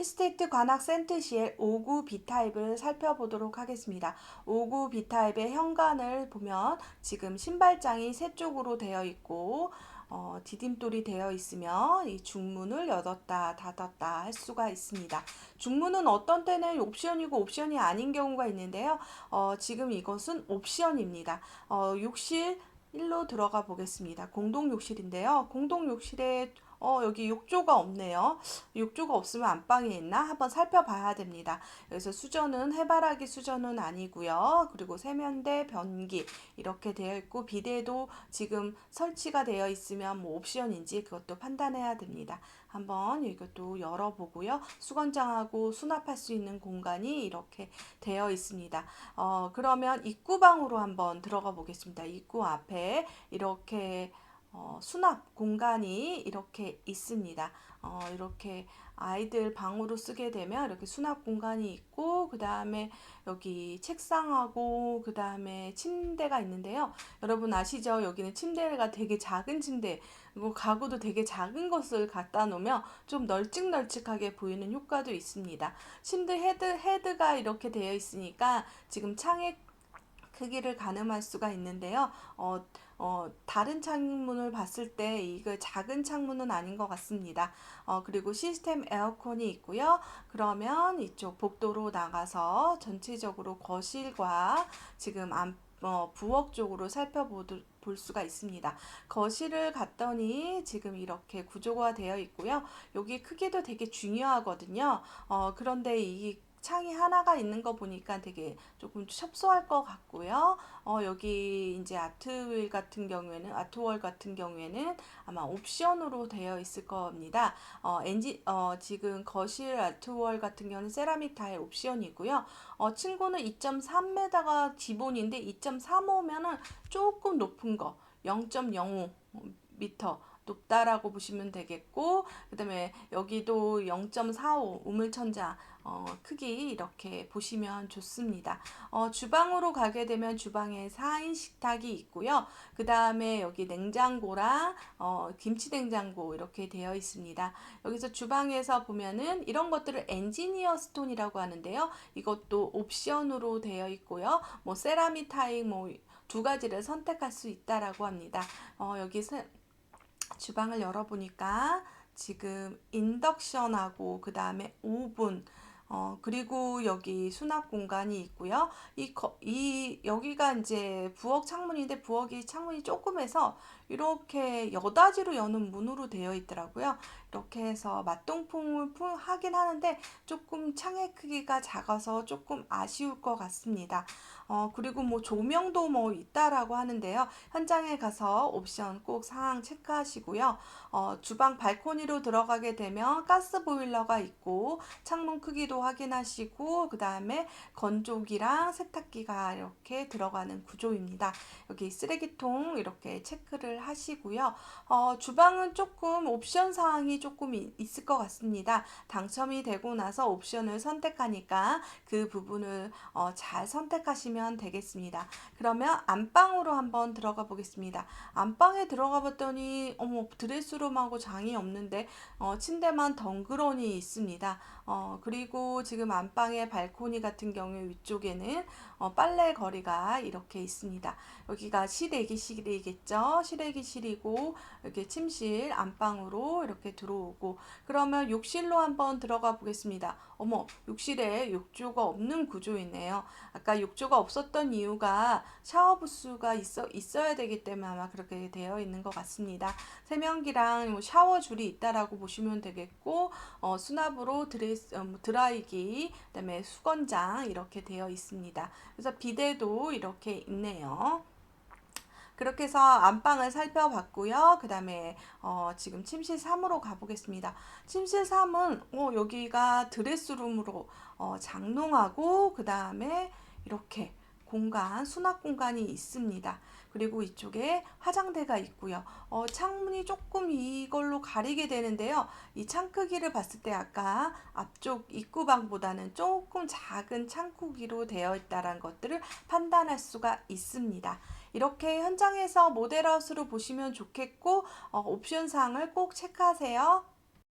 히스테이트 관악 센트시의 5구 B타입을 살펴보도록 하겠습니다. 5구 B타입의 현관을 보면 지금 신발장이 세 쪽으로 되어 있고 어, 디딤돌이 되어 있으면 이 중문을 열었다 닫았다 할 수가 있습니다. 중문은 어떤 때는 옵션이고 옵션이 아닌 경우가 있는데요. 어, 지금 이것은 옵션입니다. 어, 욕실 일로 들어가 보겠습니다. 공동 욕실인데요. 공동 욕실에 어, 여기 욕조가 없네요. 욕조가 없으면 안방에 있나? 한번 살펴봐야 됩니다. 그래서 수전은 해바라기 수전은 아니고요. 그리고 세면대, 변기 이렇게 되어 있고 비데도 지금 설치가 되어 있으면 뭐 옵션인지 그것도 판단해야 됩니다. 한번 이것도 열어보고요. 수건장하고 수납할 수 있는 공간이 이렇게 되어 있습니다. 어, 그러면 입구방으로 한번 들어가 보겠습니다. 입구 앞에 이렇게 어, 수납 공간이 이렇게 있습니다. 어, 이렇게 아이들 방으로 쓰게 되면 이렇게 수납 공간이 있고 그 다음에 여기 책상하고 그 다음에 침대가 있는데요. 여러분 아시죠? 여기는 침대가 되게 작은 침대 그리고 가구도 되게 작은 것을 갖다 놓으면 좀 널찍널찍하게 보이는 효과도 있습니다. 침대 헤드 헤드가 이렇게 되어 있으니까 지금 창의 크기를 가늠할 수가 있는데요. 어, 어, 다른 창문을 봤을 때 이거 작은 창문은 아닌 것 같습니다. 어, 그리고 시스템 에어컨이 있고요. 그러면 이쪽 복도로 나가서 전체적으로 거실과 지금 안, 어, 부엌 쪽으로 살펴볼 수가 있습니다. 거실을 갔더니 지금 이렇게 구조가 되어 있고요. 여기 크기도 되게 중요하거든요. 어, 그런데 이 창이 하나가 있는 거 보니까 되게 조금 협소할 것 같고요. 어, 여기 이제 아트윌 같은 경우에는, 아트월 같은 경우에는 아마 옵션으로 되어 있을 겁니다. 어, 엔진, 어, 지금 거실 아트월 같은 경우는 세라믹 타일 옵션이고요. 어, 층고는 2.3m가 기본인데 2.35면은 조금 높은 거, 0.05 미터 높다라고 보시면 되겠고 그 다음에 여기도 0.45 우물천자 어, 크기 이렇게 보시면 좋습니다. 어, 주방으로 가게 되면 주방에 4인 식탁이 있고요. 그 다음에 여기 냉장고랑 어, 김치 냉장고 이렇게 되어 있습니다. 여기서 주방에서 보면은 이런 것들을 엔지니어 스톤이라고 하는데요. 이것도 옵션으로 되어 있고요. 뭐 세라믹 타일 뭐두 가지를 선택할 수 있다라고 합니다. 어, 여기 세, 주방을 열어보니까 지금 인덕션하고 그 다음에 오븐 어, 그리고 여기 수납 공간이 있고요. 이, 거, 이, 여기가 이제 부엌 창문인데 부엌이 창문이 조금해서 이렇게 여닫이로 여는 문으로 되어 있더라고요. 이렇게 해서 맞동풍을 하긴 하는데 조금 창의 크기가 작아서 조금 아쉬울 것 같습니다. 어, 그리고 뭐 조명도 뭐 있다라고 하는데요. 현장에 가서 옵션 꼭 사항 체크하시고요. 어, 주방 발코니로 들어가게 되면 가스 보일러가 있고 창문 크기도 확인하시고 그 다음에 건조기랑 세탁기가 이렇게 들어가는 구조입니다. 여기 쓰레기통 이렇게 체크를 하시고요. 어, 주방은 조금 옵션 사항이 조금 있을 것 같습니다. 당첨이 되고 나서 옵션을 선택하니까 그 부분을 어, 잘 선택하시면 되겠습니다. 그러면 안방으로 한번 들어가 보겠습니다. 안방에 들어가 봤더니 어머 드레스룸하고 장이 없는데 어, 침대만 덩그러니 있습니다. 어, 그리고 지금 안방의 발코니 같은 경우에 위쪽에는 어, 빨래 거리가 이렇게 있습니다. 여기가 실외기실이겠죠. 실외기실이고 이렇게 침실 안방으로 이렇게 들어오고 그러면 욕실로 한번 들어가 보겠습니다. 어머 욕실에 욕조가 없는 구조이네요. 아까 욕조가 없었던 이유가 샤워 부스가 있어 있어야 되기 때문에 아마 그렇게 되어 있는 것 같습니다. 세면기랑 뭐 샤워 줄이 있다라고 보시면 되겠고 어, 수납으로 드레스 어, 뭐 드라이기 그 다음에 수건장 이렇게 되어 있습니다. 그래서 비데도 이렇게 있네요. 그렇게 해서 안방을 살펴봤고요. 그 다음에 어, 지금 침실 3으로 가보겠습니다. 침실 3은 어, 여기가 드레스룸으로 어, 장롱하고 그 다음에 이렇게 공간, 수납 공간이 있습니다. 그리고 이쪽에 화장대가 있고요. 어, 창문이 조금 이걸로 가리게 되는데요. 이 창 크기를 봤을 때 아까 앞쪽 입구방보다는 조금 작은 창 크기로 되어 있다는 것들을 판단할 수가 있습니다. 이렇게 현장에서 모델하우스로 보시면 좋겠고 어, 옵션 사항을 꼭 체크하세요.